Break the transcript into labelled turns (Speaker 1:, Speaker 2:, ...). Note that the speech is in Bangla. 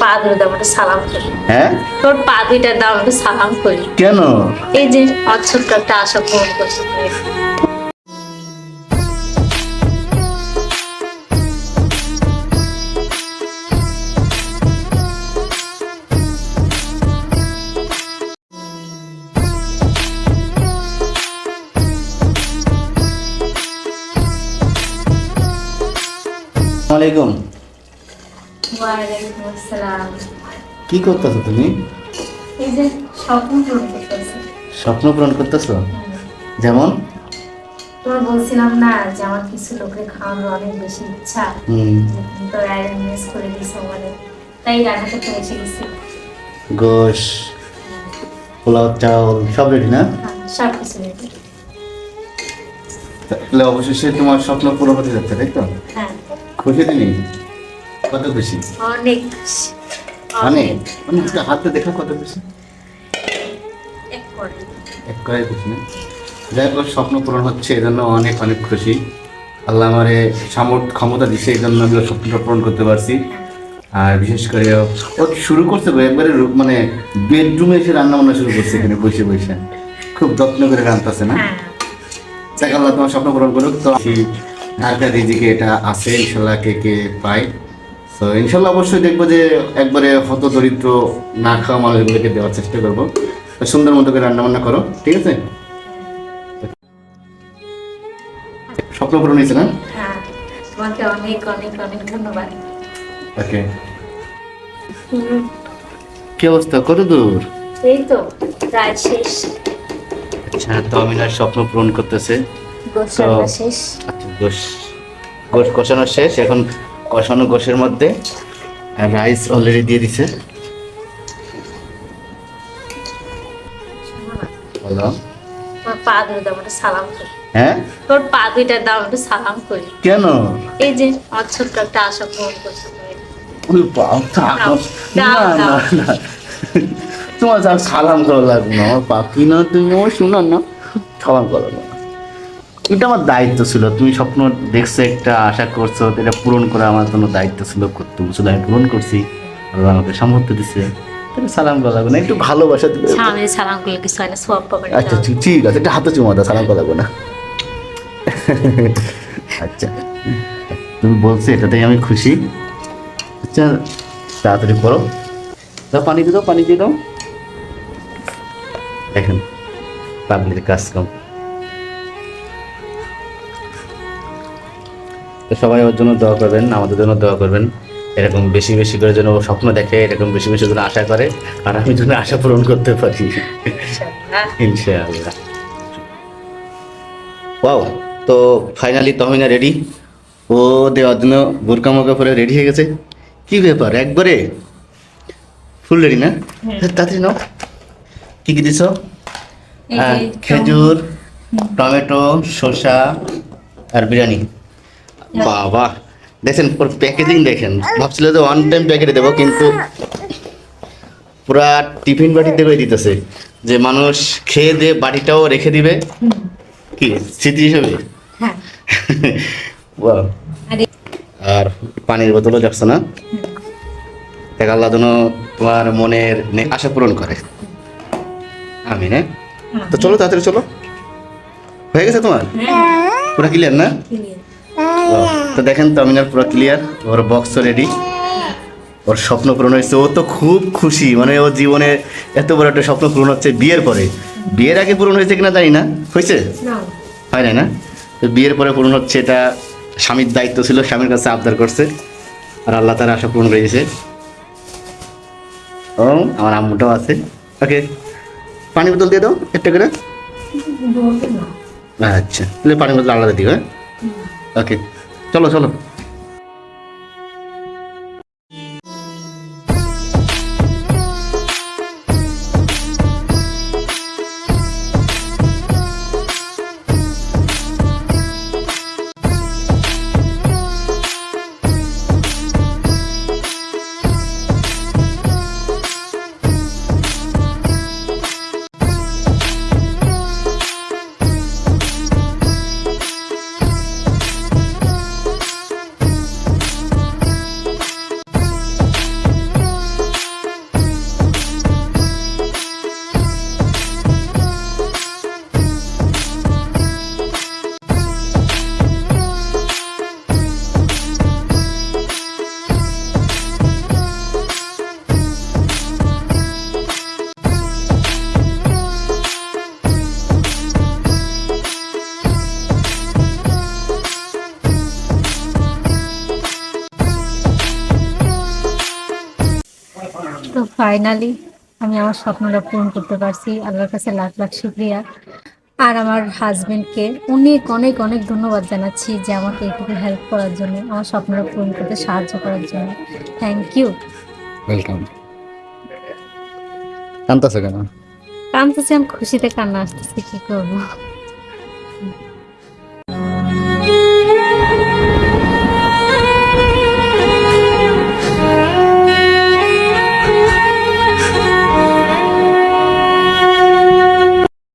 Speaker 1: পা ধরে দাও একটা সালাম করি।
Speaker 2: হ্যাঁ?
Speaker 1: তোর পা দুইটা দাও একটা সালাম করি।
Speaker 2: কেন?
Speaker 1: এই যে একটা আশা পূরণ করছে তুমি।
Speaker 2: আলাইকুম।
Speaker 1: আসসালাম
Speaker 2: কি করতেছো তুমি?
Speaker 1: এই যে স্বপ্ন পূরণ করতেছে।
Speaker 2: স্বপ্ন পূরণ করতেছো? যেমন?
Speaker 1: তোমার বলছিলাম না যে আমার কিছু লোকের খাওয়ানোর অনেক বেশি ইচ্ছা। তো অ্যারেঞ্জ করে মানে তাই গেছি।
Speaker 2: গোশ পোলাও চাউল সব রেডি না?
Speaker 1: হ্যাঁ, সব কিছু রেডি
Speaker 2: তাহলে অবশেষে তোমার স্বপ্ন পুরো হতে যাচ্ছে তাই তো?
Speaker 1: হ্যাঁ।
Speaker 2: খুশি তুমি? কত খুশি
Speaker 1: অনেক খুশি।
Speaker 2: অনেক? মানে হাতে দেখা কত খুশি
Speaker 1: এক করে।
Speaker 2: এক করে খুশি না? যাই হোক স্বপ্ন পূরণ হচ্ছে এই জন্য অনেক অনেক খুশি। আল্লাহ আমারে সামর্থ্য ক্ষমতা দিছে এই জন্য আমি স্বপ্নটা পূরণ করতে পারছি। আর বিশেষ করে ও শুরু করছে একবারে মানে বেডরুমে এসে রান্না বান্না শুরু করছে এখানে বসে বসে। খুব যত্ন করে রান্তাছে না?
Speaker 1: হ্যাঁ।
Speaker 2: দেখ আল্লাহ তোমার স্বপ্ন পূরণ করুক। তো ঢাকা রিজিকে এটা আছে? ইনশাল্লাহ কে কে পায়? তো ইনশাল্লাহ অবশ্যই দেখব যে একবারে হত দরিদ্র না খাওয়া মানুষগুলোকে দেওয়ার চেষ্টা করব। সুন্দর মতো করে রান্না বান্না করো ঠিক আছে? স্বপ্ন পূরণ হয়েছে না?
Speaker 1: হ্যাঁ তোমাকে অনেক অনেক অনেক ধন্যবাদ।
Speaker 2: ওকে। কি অবস্থা? কত দূর?
Speaker 1: এই তো প্রায় শেষ।
Speaker 2: আচ্ছা তো আমিনার স্বপ্ন পূরণ করতেছে।
Speaker 1: শেষ।
Speaker 2: আচ্ছা গোশ কষানো শেষ। এখন কষানো গোশের মধ্যে রাইস অলরেডি দিয়ে দিছে। বলো।
Speaker 1: পা ধরে দাও একটা সালাম করি।
Speaker 2: হ্যাঁ?
Speaker 1: তোর পা দুইটা দাও একটা সালাম করি।
Speaker 2: কেন?
Speaker 1: এই যে আমার ছোট্ট একটা আশা পূরণ করছে তুমি।
Speaker 2: ওই বাপ, থাক, না না না। তোমার যা সালাম করা লাগবে না আমার তুমি শোনো না। সালাম করা না। এটা আমার দায়িত্ব ছিল। তুমি স্বপ্ন দেখছ একটা আশা করছ এটা পূরণ করা আমার জন্য দায়িত্ব ছিল। করতে বলছিল আমি পূরণ করছি। আল্লাহ আমাকে সামর্থ্য দিছে। সালাম না একটু ভালোবাসা দিবে।
Speaker 1: সালাম করলে কিছু হয় না সব পাবেন
Speaker 2: আচ্ছা ঠিক আছে একটা হাতে চুমা দাও সালাম না। আচ্ছা তুমি বলছো এটাতেই আমি খুশি। আচ্ছা তাড়াতাড়ি করো। দাও পানি দিয়ে দাও পানি দিয়ে দাও। দেখেন পাবলিক কাজ কম তো সবাই ওর জন্য দোয়া করবেন আমাদের জন্য দোয়া করবেন। এরকম বেশি বেশি করে যেন স্বপ্ন দেখে এরকম বেশি বেশি যেন আশা করে আর আমি যেন আশা পূরণ করতে পারি। ইনশাআল্লাহ। ওয়াও তো ফাইনালি তহমিনা রেডি। ও দেওয়ার জন্য বোরকা মোকা পরে রেডি হয়ে গেছে। কি ব্যাপার একবারে? ফুল রেডি না? তাড়াতাড়ি নাও। কি কি দিছ? হ্যাঁ, খেজুর টমেটো শসা আর বিরিয়ানি। বাবা দেখেন ওর প্যাকেজিং দেখেন। ভাবছিল যে ওয়ান টাইম প্যাকেটে দেবো কিন্তু পুরা টিফিন বাটি দেবে দিতেছে। যে মানুষ খেয়ে দিয়ে বাটিটাও রেখে দিবে। কি স্মৃতি হিসেবে?
Speaker 1: হ্যাঁ. আর।
Speaker 2: পানির বোতলও যাচ্ছে না। দেখ আল্লাহ যেন তোমার মনের আশা পূরণ করে। আমি না তো চলো তাড়াতাড়ি চলো। হয়ে গেছে তোমার? পুরা ক্লিয়ার না. তো দেখেন তো আমিনার পুরো ক্লিয়ার ওর বক্স রেডি ওর স্বপ্ন পূরণ হয়েছে ও তো খুব খুশি মানে ওর জীবনে এত বড় একটা স্বপ্ন পূরণ হচ্ছে বিয়ের পরে। বিয়ের আগে পূরণ হয়েছে কিনা জানি না হয়েছে? হয় না না? তো বিয়ের পরে পূরণ হচ্ছে এটা স্বামীর দায়িত্ব ছিল স্বামীর কাছে আবদার করছে আর আল্লাহ তার আশা পূরণ করে দিয়েছে ও আমার আম্মুটাও আছে। ওকে পানি বোতল দিয়ে দাও একটা করে। আচ্ছা তাহলে পানি বোতল আলাদা দিও হ্যাঁ? ওকে। চলো চলো
Speaker 1: ফাইনালি আমি আমার স্বপ্নটা পূরণ করতে পারছি। আল্লাহর কাছে লাখ লাখ শুক্রিয়া। আর আমার হাজবেন্ডকে অনেক অনেক অনেক ধন্যবাদ জানাচ্ছি যে আমাকে একটু হেল্প করার জন্য আমার স্বপ্নটা পূরণ করতে সাহায্য করার জন্য। থ্যাংক ইউ
Speaker 2: ওয়েলকাম কান্তাছে কেন?
Speaker 1: কানতেছি আমি খুশিতে কান্না আসতেছি কি করব?